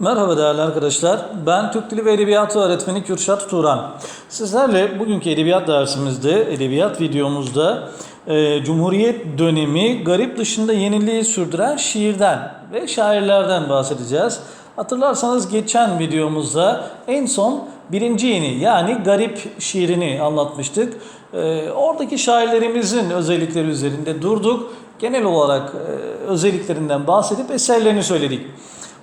Merhaba değerli arkadaşlar. Ben Türk Dili ve Edebiyatı öğretmeni Kürşat Turan. Sizlerle bugünkü edebiyat dersimizde, edebiyat videomuzda e, Cumhuriyet dönemi garip dışında yeniliği sürdüren şiirden ve şairlerden bahsedeceğiz. Hatırlarsanız geçen videomuzda en son birinci yeni yani garip şiirini anlatmıştık. E, oradaki şairlerimizin özellikleri üzerinde durduk. Genel olarak e, özelliklerinden bahsedip eserlerini söyledik.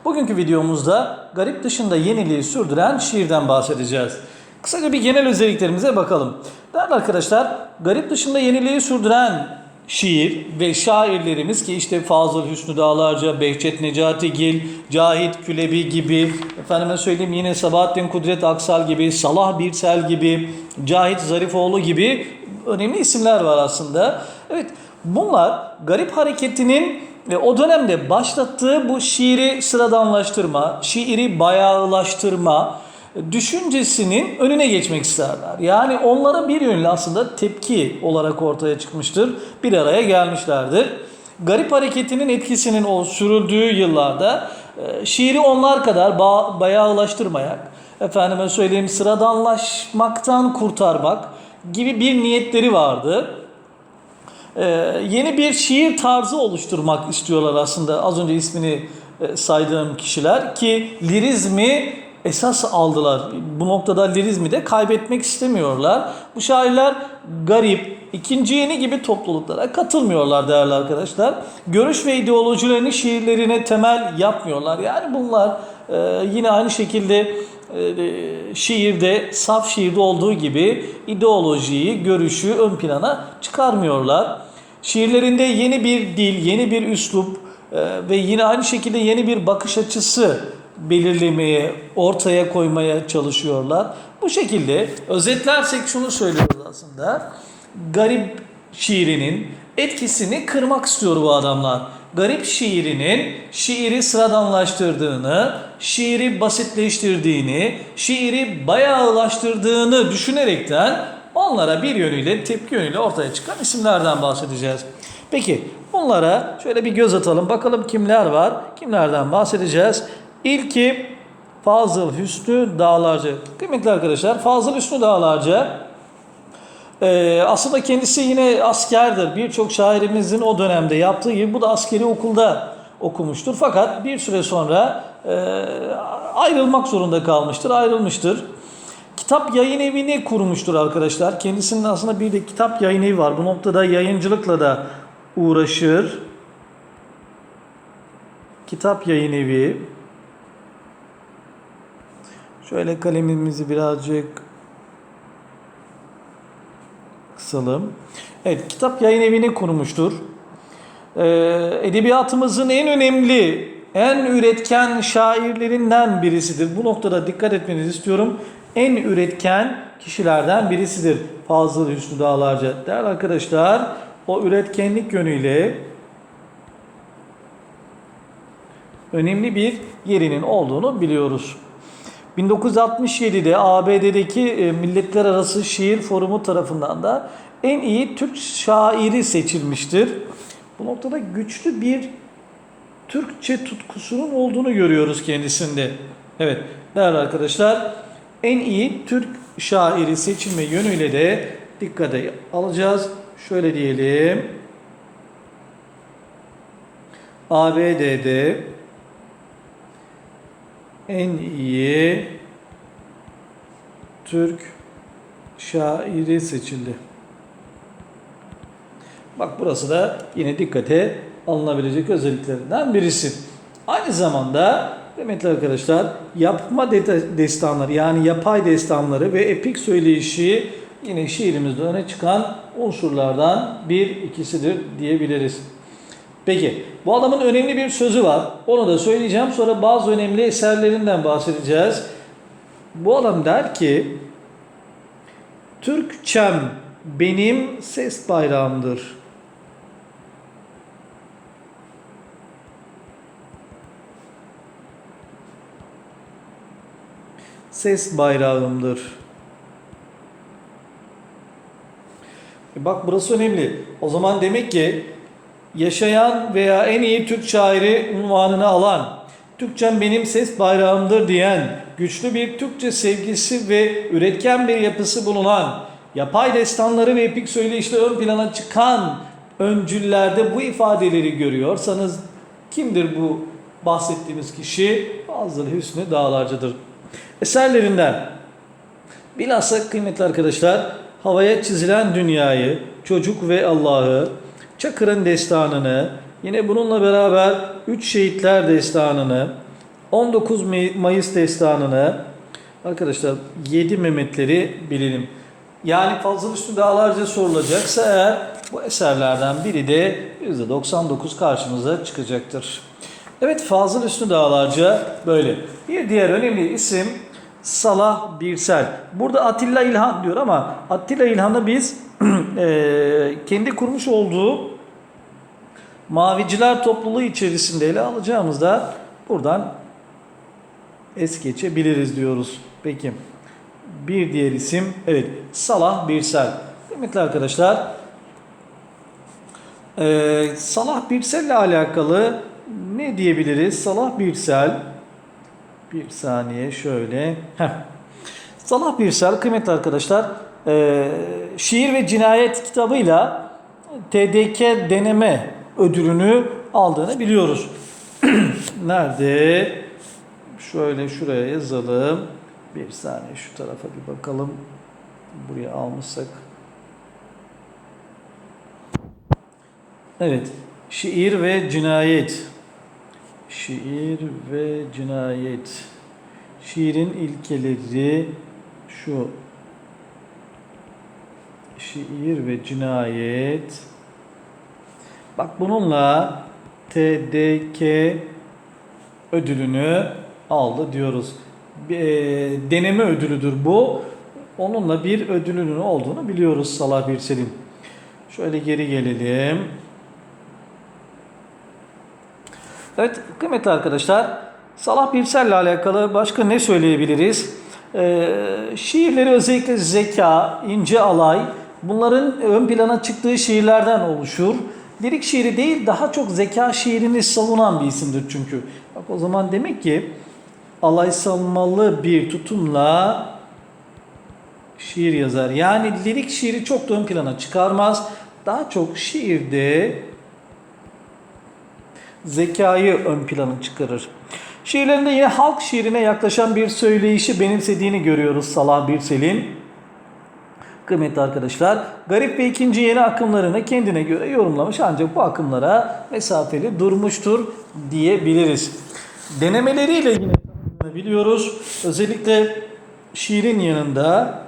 Bugünkü videomuzda garip dışında yeniliği sürdüren şiirden bahsedeceğiz. Kısaca bir genel özelliklerimize bakalım. Değerli arkadaşlar, garip dışında yeniliği sürdüren şiir ve şairlerimiz ki işte Fazıl Hüsnü Dağlarca, Behçet Necatigil, Cahit Külebi gibi, efendime söyleyeyim yine Sabahattin Kudret Aksal gibi, Salah Birsel gibi, Cahit Zarifoğlu gibi önemli isimler var aslında. Evet, bunlar garip hareketinin ve o dönemde başlattığı bu şiiri sıradanlaştırma, şiiri bayağılaştırma düşüncesinin önüne geçmek isterler. Yani onlara bir yönlü aslında tepki olarak ortaya çıkmıştır. Bir araya gelmişlerdir. Garip hareketinin etkisinin o sürüldüğü yıllarda e, şiiri onlar kadar ba- bayağılaştırmayak, efendime söyleyeyim sıradanlaşmaktan kurtarmak gibi bir niyetleri vardı. Ee, yeni bir şiir tarzı oluşturmak istiyorlar aslında az önce ismini e, saydığım kişiler ki lirizmi esas aldılar. Bu noktada lirizmi de kaybetmek istemiyorlar. Bu şairler garip, ikinci yeni gibi topluluklara katılmıyorlar değerli arkadaşlar. Görüş ve ideolojilerini şiirlerine temel yapmıyorlar. Yani bunlar e, yine aynı şekilde e, şiirde, saf şiirde olduğu gibi ideolojiyi, görüşü ön plana çıkarmıyorlar. Şiirlerinde yeni bir dil, yeni bir üslup e, ve yine aynı şekilde yeni bir bakış açısı belirlemeye, ortaya koymaya çalışıyorlar. Bu şekilde özetlersek şunu söylüyoruz aslında. Garip şiirinin etkisini kırmak istiyor bu adamlar. Garip şiirinin şiiri sıradanlaştırdığını, şiiri basitleştirdiğini, şiiri bayağılaştırdığını düşünerekten onlara bir yönüyle, tepki yönüyle ortaya çıkan isimlerden bahsedeceğiz. Peki bunlara şöyle bir göz atalım. Bakalım kimler var, kimlerden bahsedeceğiz. İlki Fazıl Hüsnü Dağlarca. Kıymetli arkadaşlar Fazıl Hüsnü Dağlarca ee, aslında kendisi yine askerdir. Birçok şairimizin o dönemde yaptığı gibi bu da askeri okulda okumuştur. Fakat bir süre sonra e, ayrılmak zorunda kalmıştır, ayrılmıştır. Kitap yayın evini kurmuştur arkadaşlar. Kendisinin aslında bir de kitap yayın evi var. Bu noktada yayıncılıkla da uğraşır. Kitap yayın evi. Şöyle kalemimizi birazcık kısalım. Evet, kitap yayın evini kurmuştur. Ee, edebiyatımızın en önemli, en üretken şairlerinden birisidir. Bu noktada dikkat etmenizi istiyorum. En üretken kişilerden birisidir Fazıl Hüsnü Dağlarca. Değerli arkadaşlar, o üretkenlik yönüyle önemli bir yerinin olduğunu biliyoruz. 1967'de ABD'deki e, Milletler Arası Şiir Forumu tarafından da en iyi Türk şairi seçilmiştir. Bu noktada güçlü bir Türkçe tutkusunun olduğunu görüyoruz kendisinde. Evet değerli arkadaşlar en iyi Türk şairi seçilme yönüyle de dikkate alacağız. Şöyle diyelim. ABD'de en iyi Türk şairi seçildi. Bak burası da yine dikkate alınabilecek özelliklerinden birisi. Aynı zamanda kıymetli arkadaşlar yapma destanları yani yapay destanları ve epik söyleyişi yine şiirimizde öne çıkan unsurlardan bir ikisidir diyebiliriz. Peki bu adamın önemli bir sözü var. Onu da söyleyeceğim. Sonra bazı önemli eserlerinden bahsedeceğiz. Bu adam der ki Türkçem benim ses bayrağımdır. Ses bayrağımdır. E Bak burası önemli. O zaman demek ki yaşayan veya en iyi Türk şairi unvanını alan Türkçem benim ses bayrağımdır diyen, güçlü bir Türkçe sevgisi ve üretken bir yapısı bulunan, yapay destanları ve epik söyleyişle ön plana çıkan öncüllerde bu ifadeleri görüyorsanız kimdir bu bahsettiğimiz kişi? Fazıl Hüsnü Dağlarcı'dır. Eserlerinden Bilhassa kıymetli arkadaşlar havaya çizilen dünyayı, çocuk ve Allah'ı, Çakır'ın destanını, yine bununla beraber 3 şehitler destanını, 19 May- Mayıs destanını, arkadaşlar 7 Mehmetleri bilelim. Yani Fazıl Üstü Dağlarca sorulacaksa eğer bu eserlerden biri de %99 karşımıza çıkacaktır. Evet Fazıl Üstü Dağlarca böyle. Bir diğer önemli isim Salah Birsel. Burada Atilla İlhan diyor ama Atilla İlhan'ı biz eee, kendi kurmuş olduğu Maviciler topluluğu içerisinde ele alacağımızda buradan es geçebiliriz diyoruz. Peki bir diğer isim evet Salah Birsel. Kıymetli arkadaşlar eee, Salah Birsel ile alakalı ne diyebiliriz? Salah Birsel bir saniye şöyle. Heh. Salah Birsel kıymetli arkadaşlar eee, şiir ve cinayet kitabıyla TDK deneme ödülünü aldığını biliyoruz. Nerede? Şöyle şuraya yazalım. Bir saniye şu tarafa bir bakalım. Buraya almışsak. Evet. Şiir ve cinayet. Şiir ve cinayet. Şiirin ilkeleri şu. Şiir ve cinayet. Bak bununla TDK ödülünü aldı diyoruz. E, deneme ödülüdür bu. Onunla bir ödülünün olduğunu biliyoruz Salah Birsel'in. Şöyle geri gelelim. Evet kıymetli arkadaşlar Salah Birsel'le alakalı başka ne söyleyebiliriz? Ee, şiirleri özellikle zeka, ince alay bunların ön plana çıktığı şiirlerden oluşur. Lirik şiiri değil daha çok zeka şiirini savunan bir isimdir çünkü. Bak o zaman demek ki alaysalmalı bir tutumla şiir yazar. Yani lirik şiiri çok da ön plana çıkarmaz. Daha çok şiirde zekayı ön plana çıkarır. Şiirlerinde yine halk şiirine yaklaşan bir söyleyişi benimsediğini görüyoruz Salah Birsel'in. Kıymetli arkadaşlar, garip ve ikinci yeni akımlarını kendine göre yorumlamış ancak bu akımlara mesafeli durmuştur diyebiliriz. Denemeleriyle yine biliyoruz. Özellikle şiirin yanında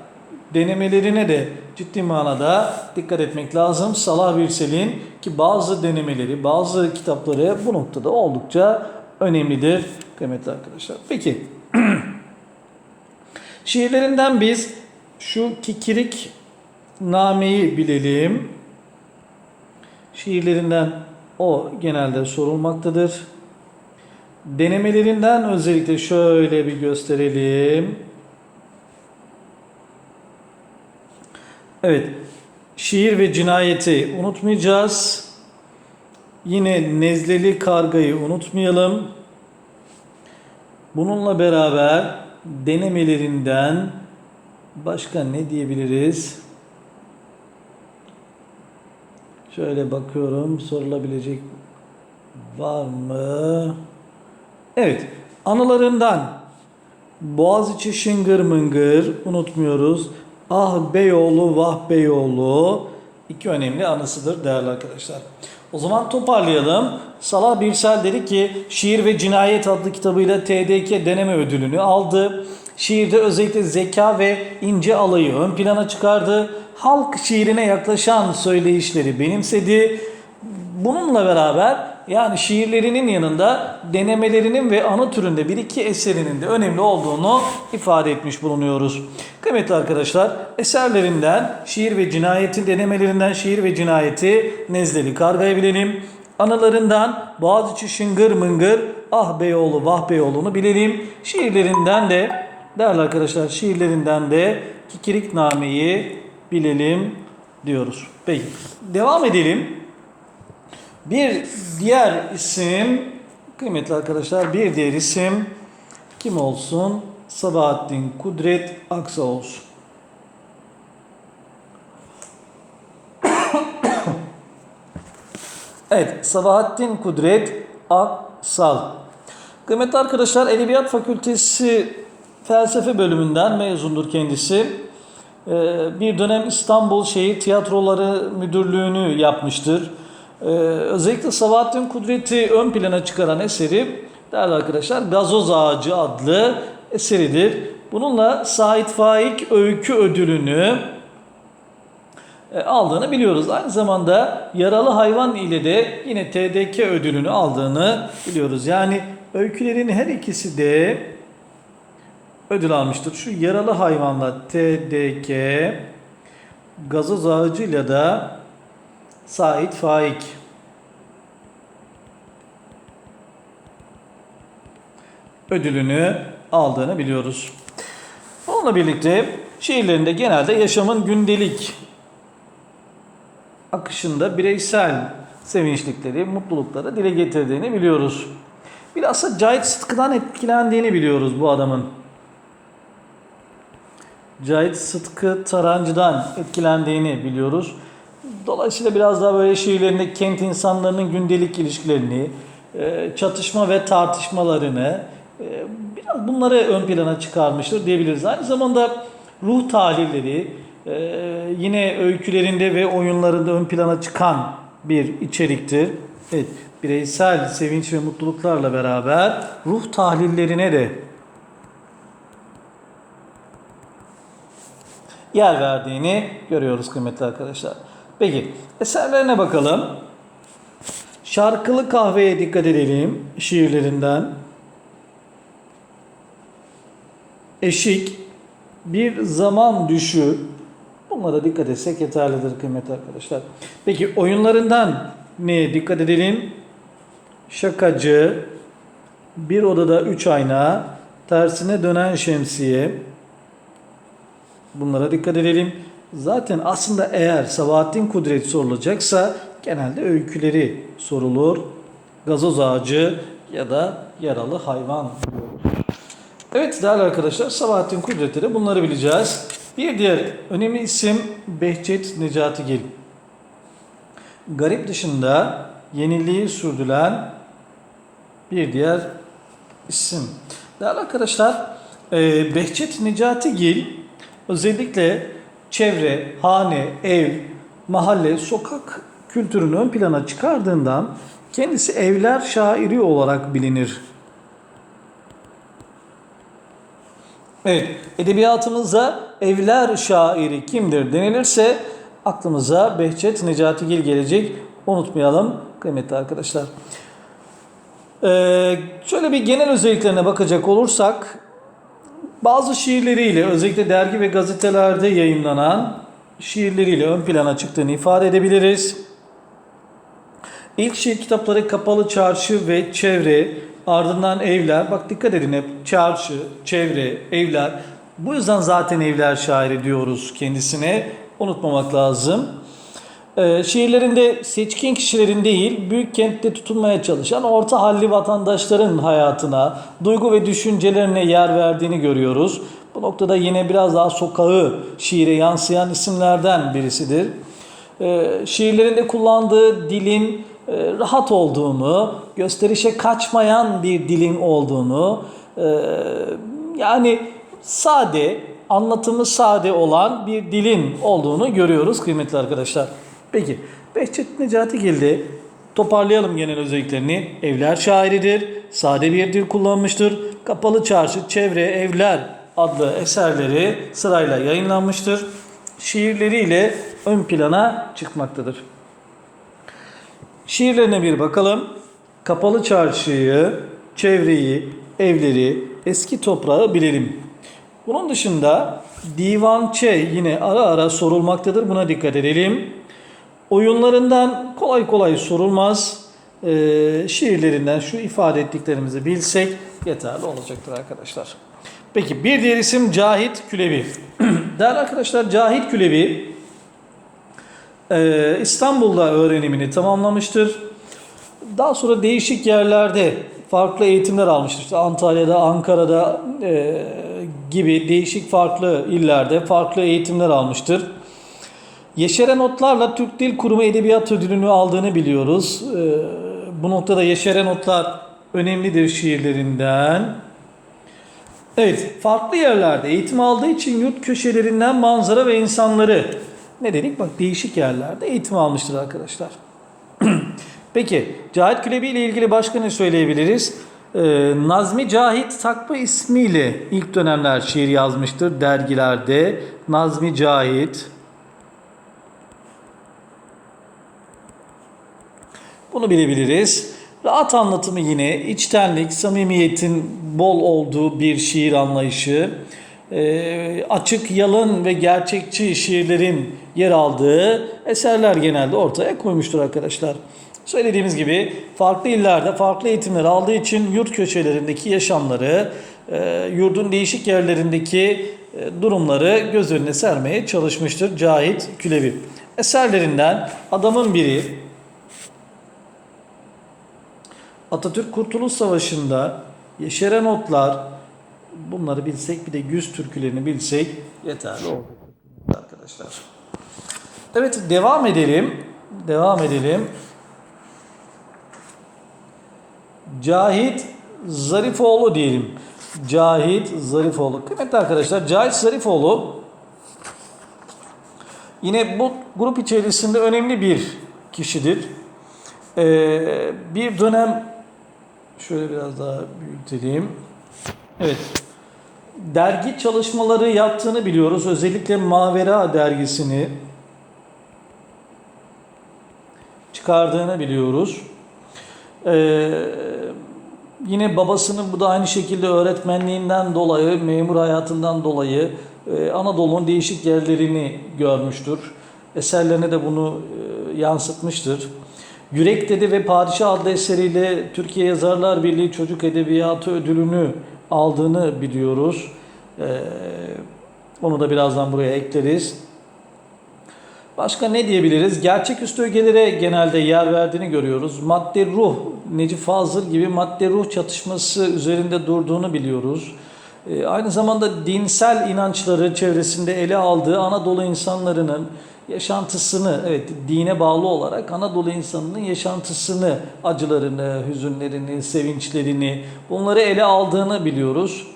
denemelerine de ciddi manada dikkat etmek lazım. Salah Birsel'in ki bazı denemeleri, bazı kitapları bu noktada oldukça önemlidir kıymetli arkadaşlar. Peki şiirlerinden biz şu kikirik nameyi bilelim. Şiirlerinden o genelde sorulmaktadır. Denemelerinden özellikle şöyle bir gösterelim. Evet, şiir ve cinayeti unutmayacağız. Yine nezleli kargayı unutmayalım. Bununla beraber denemelerinden başka ne diyebiliriz? Şöyle bakıyorum sorulabilecek var mı? Evet, anılarından Boğaziçi şıngır mıngır unutmuyoruz. Ah Beyoğlu vah Beyoğlu iki önemli anısıdır değerli arkadaşlar. O zaman toparlayalım. Salah Birsel dedi ki Şiir ve Cinayet adlı kitabıyla TDK deneme ödülünü aldı. Şiirde özellikle zeka ve ince alayı ön plana çıkardı. Halk şiirine yaklaşan söyleyişleri benimsedi. Bununla beraber yani şiirlerinin yanında denemelerinin ve anı türünde bir iki eserinin de önemli olduğunu ifade etmiş bulunuyoruz. Kıymetli arkadaşlar eserlerinden şiir ve cinayetin denemelerinden şiir ve cinayeti Nezleli Karga'yı. Anılarından Boğaziçi Şıngır Mıngır Ah Beyoğlu Vah Beyoğlu'nu bilelim. Şiirlerinden de değerli arkadaşlar şiirlerinden de Kikirik Name'yi bilelim diyoruz. Peki devam edelim. Bir diğer isim Kıymetli arkadaşlar bir diğer isim kim olsun? Sabahattin Kudret Aksa olsun. Evet, Sabahattin Kudret Aksal. Kıymetli arkadaşlar, Edebiyat Fakültesi Felsefe bölümünden mezundur kendisi. Ee, Bir dönem İstanbul Şehir Tiyatroları Müdürlüğü'nü yapmıştır. Ee, Özellikle Sabahattin Kudret'i ön plana çıkaran eseri, değerli arkadaşlar, Gazoz Ağacı adlı eseridir. Bununla Sait Faik Öykü Ödülünü e, aldığını biliyoruz. Aynı zamanda yaralı hayvan ile de yine TDK ödülünü aldığını biliyoruz. Yani öykülerin her ikisi de ödül almıştır. Şu yaralı hayvanla TDK, gazoz ağacıyla da Sait Faik. ödülünü aldığını biliyoruz. Onunla birlikte şiirlerinde genelde yaşamın gündelik akışında bireysel sevinçlikleri, mutlulukları dile getirdiğini biliyoruz. Bilhassa Cahit Sıtkı'dan etkilendiğini biliyoruz bu adamın. Cahit Sıtkı Tarancı'dan etkilendiğini biliyoruz. Dolayısıyla biraz daha böyle şiirlerinde kent insanlarının gündelik ilişkilerini, e, çatışma ve tartışmalarını, e, biraz bunları ön plana çıkarmıştır diyebiliriz. Aynı zamanda ruh tahlilleri, e, yine öykülerinde ve oyunlarında ön plana çıkan bir içeriktir. Evet, bireysel sevinç ve mutluluklarla beraber ruh tahlillerine de yer verdiğini görüyoruz kıymetli arkadaşlar. Peki eserlerine bakalım. Şarkılı kahveye dikkat edelim şiirlerinden. Eşik, bir zaman düşü. Bunlara dikkat etsek yeterlidir kıymetli arkadaşlar. Peki oyunlarından neye dikkat edelim? Şakacı, bir odada üç ayna, tersine dönen şemsiye. Bunlara dikkat edelim. Zaten aslında eğer Sabahattin Kudret sorulacaksa genelde öyküleri sorulur. Gazoz ağacı ya da yaralı hayvan. Evet değerli arkadaşlar Sabahattin Kudret'te bunları bileceğiz. Bir diğer önemli isim Behçet Necatigil. Garip dışında yeniliği sürdüren bir diğer isim. Değerli arkadaşlar e, Behçet Necatigil özellikle çevre, hane, ev, mahalle, sokak kültürünü ön plana çıkardığından kendisi evler şairi olarak bilinir. Evet, edebiyatımızda evler şairi kimdir denilirse aklımıza Behçet Necatigil gelecek. Unutmayalım kıymetli arkadaşlar. Ee, şöyle bir genel özelliklerine bakacak olursak bazı şiirleriyle özellikle dergi ve gazetelerde yayınlanan şiirleriyle ön plana çıktığını ifade edebiliriz. İlk şiir kitapları Kapalı Çarşı ve Çevre, ardından Evler. Bak dikkat edin hep çarşı, çevre, evler. Bu yüzden zaten evler şairi diyoruz kendisine. Unutmamak lazım. Ee, şiirlerinde seçkin kişilerin değil, büyük kentte tutunmaya çalışan orta halli vatandaşların hayatına, duygu ve düşüncelerine yer verdiğini görüyoruz. Bu noktada yine biraz daha sokağı şiire yansıyan isimlerden birisidir. Ee, şiirlerinde kullandığı dilin e, rahat olduğunu, gösterişe kaçmayan bir dilin olduğunu, e, yani sade, anlatımı sade olan bir dilin olduğunu görüyoruz kıymetli arkadaşlar. Peki Behçet Necatigil'de toparlayalım genel özelliklerini. Evler şairidir, sade bir dil kullanmıştır. Kapalı Çarşı, Çevre, Evler adlı eserleri sırayla yayınlanmıştır. Şiirleriyle ön plana çıkmaktadır. Şiirlerine bir bakalım. Kapalı çarşıyı, çevreyi, evleri, eski toprağı bilelim. Bunun dışında divançe yine ara ara sorulmaktadır. Buna dikkat edelim. Oyunlarından kolay kolay sorulmaz. Ee, şiirlerinden şu ifade ettiklerimizi bilsek yeterli olacaktır arkadaşlar. Peki bir diğer isim Cahit Külevi. Değerli arkadaşlar Cahit Külevi e, İstanbul'da öğrenimini tamamlamıştır. Daha sonra değişik yerlerde farklı eğitimler almıştır. İşte Antalya'da, Ankara'da e, gibi değişik farklı illerde farklı eğitimler almıştır. Yeşeren Otlar'la Türk Dil Kurumu Edebiyat Ödülünü aldığını biliyoruz. E, bu noktada Yeşeren Otlar önemlidir şiirlerinden. Evet, farklı yerlerde eğitim aldığı için yurt köşelerinden manzara ve insanları ne dedik? Bak değişik yerlerde eğitim almıştır arkadaşlar. Peki, Cahit Külebi ile ilgili başka ne söyleyebiliriz? Ee, Nazmi Cahit Takma ismiyle ilk dönemler şiir yazmıştır dergilerde. Nazmi Cahit. Bunu bilebiliriz. Rahat anlatımı yine içtenlik, samimiyetin bol olduğu bir şiir anlayışı. Ee, açık, yalın ve gerçekçi şiirlerin yer aldığı eserler genelde ortaya koymuştur arkadaşlar. Söylediğimiz gibi farklı illerde farklı eğitimler aldığı için yurt köşelerindeki yaşamları, e, yurdun değişik yerlerindeki e, durumları göz önüne sermeye çalışmıştır Cahit Külevi. Eserlerinden adamın biri Atatürk Kurtuluş Savaşı'nda yeşeren otlar bunları bilsek bir de yüz türkülerini bilsek yeterli olur arkadaşlar. Evet devam edelim. Devam edelim. Cahit Zarifoğlu diyelim. Cahit Zarifoğlu. Kıymetli arkadaşlar Cahit Zarifoğlu yine bu grup içerisinde önemli bir kişidir. Ee, bir dönem şöyle biraz daha büyütelim. Evet. Dergi çalışmaları yaptığını biliyoruz. Özellikle Mavera dergisini çıkardığını biliyoruz. Ee, yine babasının bu da aynı şekilde öğretmenliğinden dolayı, memur hayatından dolayı e, Anadolu'nun değişik yerlerini görmüştür. Eserlerine de bunu e, yansıtmıştır. Yürek Dedi ve Padişah adlı eseriyle Türkiye Yazarlar Birliği Çocuk Edebiyatı Ödülünü aldığını biliyoruz. Ee, onu da birazdan buraya ekleriz. Başka ne diyebiliriz? Gerçeküstü ögelere genelde yer verdiğini görüyoruz. Madde ruh, Necip Fazıl gibi madde ruh çatışması üzerinde durduğunu biliyoruz. Ee, aynı zamanda dinsel inançları çevresinde ele aldığı Anadolu insanlarının yaşantısını, evet dine bağlı olarak Anadolu insanının yaşantısını, acılarını, hüzünlerini, sevinçlerini bunları ele aldığını biliyoruz.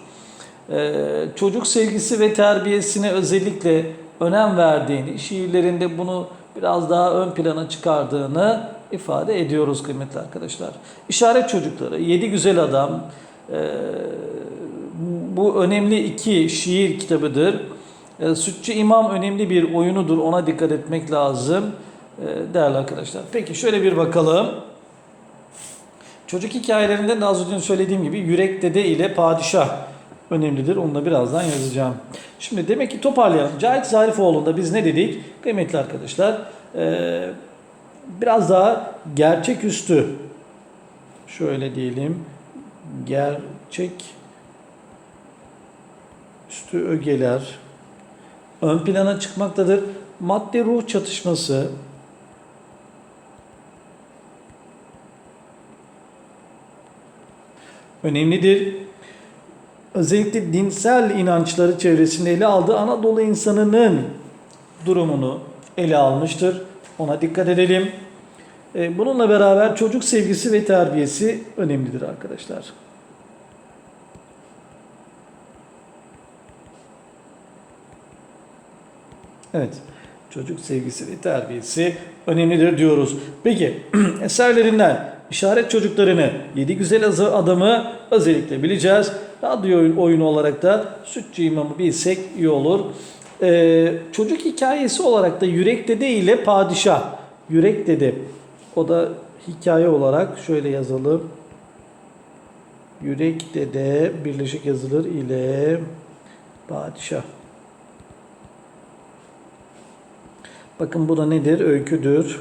Ee, çocuk sevgisi ve terbiyesine özellikle önem verdiğini, şiirlerinde bunu biraz daha ön plana çıkardığını ifade ediyoruz kıymetli arkadaşlar. İşaret çocukları, Yedi Güzel Adam, e, bu önemli iki şiir kitabıdır. E, Sütçü İmam önemli bir oyunudur. Ona dikkat etmek lazım e, değerli arkadaşlar. Peki şöyle bir bakalım. Çocuk hikayelerinde de az önce söylediğim gibi Yürek Dede ile Padişah önemlidir. Onu da birazdan yazacağım. Şimdi demek ki toparlayalım. Cahit Zarifoğlu'nda biz ne dedik? Kıymetli arkadaşlar e, biraz daha gerçeküstü şöyle diyelim gerçek üstü ögeler ön plana çıkmaktadır. Madde ruh çatışması önemlidir. Özellikle dinsel inançları çevresinde ele aldığı Anadolu insanının durumunu ele almıştır. Ona dikkat edelim. E, Bununla beraber çocuk sevgisi ve terbiyesi önemlidir arkadaşlar. Evet. Çocuk sevgisi ve terbiyesi önemlidir diyoruz. Peki eserlerinden işaret çocuklarını, yedi güzel adamı özellikle bileceğiz. Radyo oyunu olarak da Sütçü İmamı bilsek iyi olur. Ee, çocuk hikayesi olarak da Yürek Dede ile Padişah. Yürek Dede. O da hikaye olarak şöyle yazalım. Yürek Dede birleşik yazılır ile Padişah. Bakın bu da nedir? Öyküdür.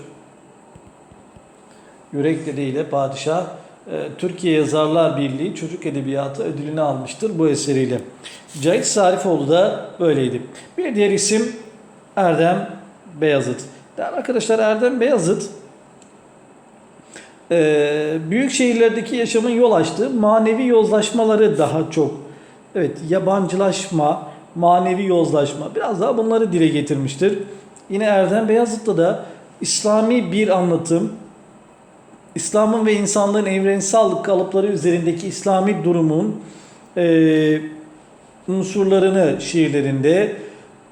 Yürek Dede ile Padişah e, Türkiye Yazarlar Birliği Çocuk Edebiyatı ödülünü almıştır bu eseriyle. Cahit Sarifoğlu da böyleydi. Bir diğer isim Erdem Beyazıt. Değerli arkadaşlar Erdem Beyazıt e, büyük şehirlerdeki yaşamın yol açtığı manevi yozlaşmaları daha çok. Evet, yabancılaşma, manevi yozlaşma biraz daha bunları dile getirmiştir. Yine Erdem Beyazıt'ta da İslami bir anlatım, İslam'ın ve insanlığın evrensel kalıpları üzerindeki İslami durumun e, unsurlarını şiirlerinde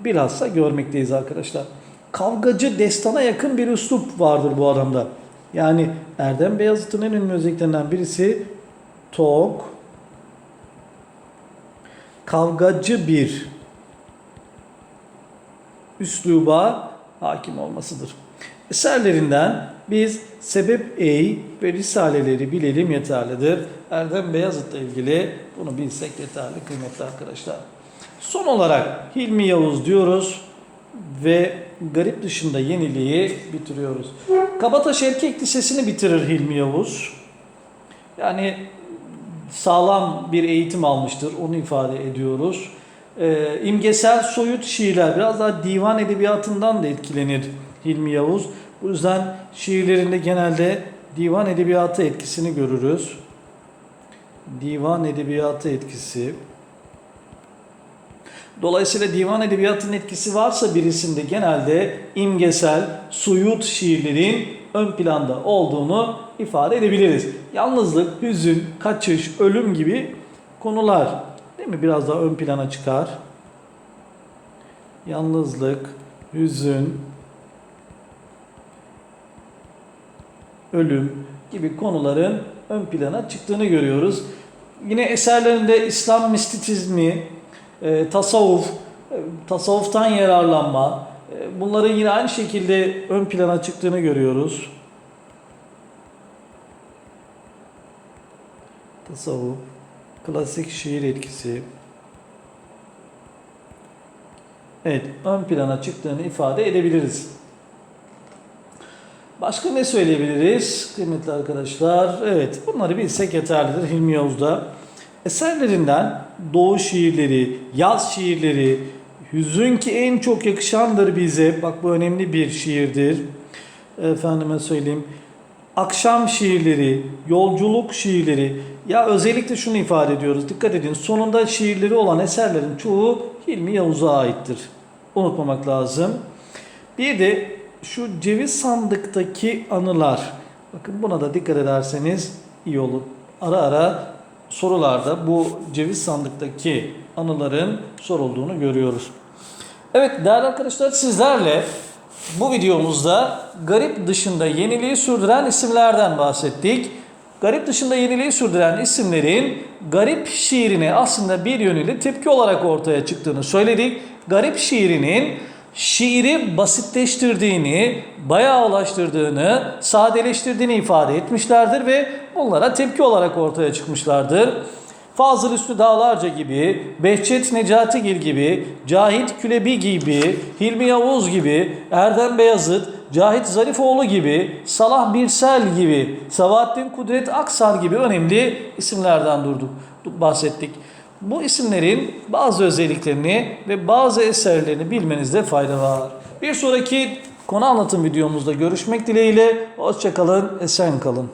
bilhassa görmekteyiz arkadaşlar. Kavgacı destana yakın bir üslup vardır bu adamda. Yani Erdem Beyazıt'ın en ünlü özelliklerinden birisi tok, kavgacı bir üsluba hakim olmasıdır. Eserlerinden biz Sebep Ey ve Risaleleri bilelim yeterlidir. Erdem Beyazıt'la ilgili bunu bilsek yeterli kıymetli arkadaşlar. Son olarak Hilmi Yavuz diyoruz ve garip dışında yeniliği bitiriyoruz. Kabataş Erkek Lisesi'ni bitirir Hilmi Yavuz. Yani sağlam bir eğitim almıştır. Onu ifade ediyoruz. Ee, imgesel soyut şiirler biraz daha divan edebiyatından da etkilenir Hilmi Yavuz. Bu yüzden şiirlerinde genelde divan edebiyatı etkisini görürüz. Divan edebiyatı etkisi. Dolayısıyla divan edebiyatının etkisi varsa birisinde genelde imgesel, soyut şiirlerin ön planda olduğunu ifade edebiliriz. Yalnızlık, hüzün, kaçış, ölüm gibi konular mi? Biraz daha ön plana çıkar. Yalnızlık, hüzün, ölüm gibi konuların ön plana çıktığını görüyoruz. Yine eserlerinde İslam mistisizmi, e, tasavvuf, e, tasavvuftan yararlanma, e, bunların yine aynı şekilde ön plana çıktığını görüyoruz. Tasavvuf, klasik şiir etkisi. Evet, ön plana çıktığını ifade edebiliriz. Başka ne söyleyebiliriz kıymetli arkadaşlar? Evet, bunları bilsek yeterlidir Hilmi Yavuz'da. Eserlerinden Doğu şiirleri, yaz şiirleri, hüzün ki en çok yakışandır bize. Bak bu önemli bir şiirdir. Efendime söyleyeyim. Akşam şiirleri, yolculuk şiirleri. Ya özellikle şunu ifade ediyoruz. Dikkat edin. Sonunda şiirleri olan eserlerin çoğu Hilmi Yavuz'a aittir. Unutmamak lazım. Bir de şu ceviz sandıktaki anılar. Bakın buna da dikkat ederseniz iyi olur. Ara ara sorularda bu ceviz sandıktaki anıların sorulduğunu görüyoruz. Evet değerli arkadaşlar sizlerle bu videomuzda garip dışında yeniliği sürdüren isimlerden bahsettik. Garip dışında yeniliği sürdüren isimlerin garip şiirine aslında bir yönüyle tepki olarak ortaya çıktığını söyledik. Garip şiirinin şiiri basitleştirdiğini, bayağılaştırdığını, sadeleştirdiğini ifade etmişlerdir ve bunlara tepki olarak ortaya çıkmışlardır. Fazıl Üstü Dağlarca gibi, Behçet Necatigil gibi, Cahit Külebi gibi, Hilmi Yavuz gibi, Erdem Beyazıt, Cahit Zarifoğlu gibi, Salah Birsel gibi, Sabahattin Kudret Aksar gibi önemli isimlerden durduk, bahsettik. Bu isimlerin bazı özelliklerini ve bazı eserlerini bilmenizde fayda var. Bir sonraki konu anlatım videomuzda görüşmek dileğiyle. Hoşçakalın, esen kalın.